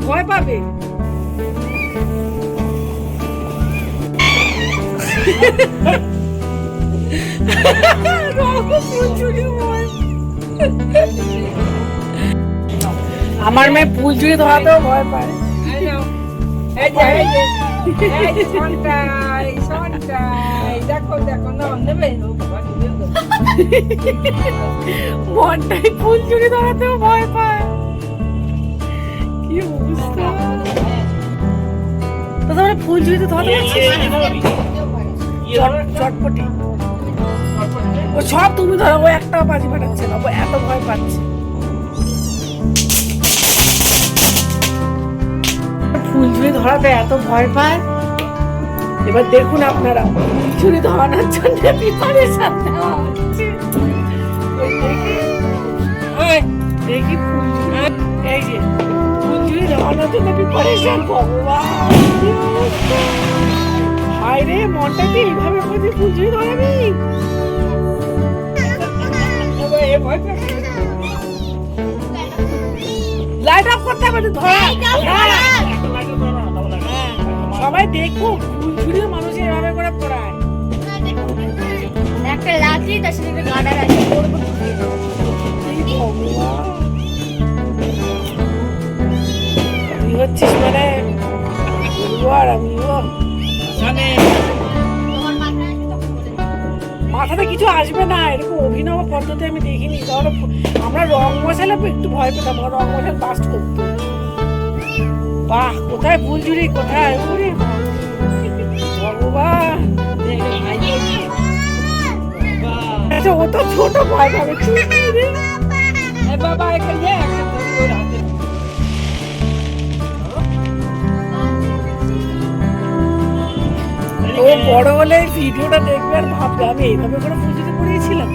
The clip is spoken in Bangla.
ভয় পাবে? আমার মেয়ে ফুল চুরি ধরাতেও ভয় পায়। দেখো, দেখো, বাবা, মনটাই ফুল চুরি ধরাতেও ভয় পায়। কি অবস্থা তো তোমরা ফুল চুরি তো ধরাতে চটপটি ও সব তুমি ধরো ও একটাও বাজি ফাটাচ্ছে না ও এত ভয় পাচ্ছে ফুল চুরি ধরাতে এত ভয় পায় এবার দেখুন আপনারা ফুল চুরি ধরানোর জন্য প্রিপারেশন নেওয়া হচ্ছে দেখি ফুল ভগবান। রে মনটাকে এইভাবে ধরাবি। লাইট অফ করতে হবে ধরা। হ্যাঁ। সবাই দেখো ফুল ঝুড়িও মানুষ এভাবে করে পড়ায় একটা লাঠি তার সাথে গার্ডার আছে। হচ্ছিস মানে? আর আমিও। মাথাতে কিছু আসবে না এরকম অভিনব পদ্ধতি আমি দেখিনি। তাহলে আমরা রং মশালা একটু ভয় পেতাম রং মশাল বাস্ট করতো বাহ কোথায় ফুল ঝুড়ি কোথায় ওরে ভগবান। আচ্ছা ও তো ছোট ভয় পাবে। বাবা, এখানে বড় হলে ভিডিওটা দেখবে আর ভাববে আমি এইভাবে করে পুজোতে পড়িয়েছিলাম।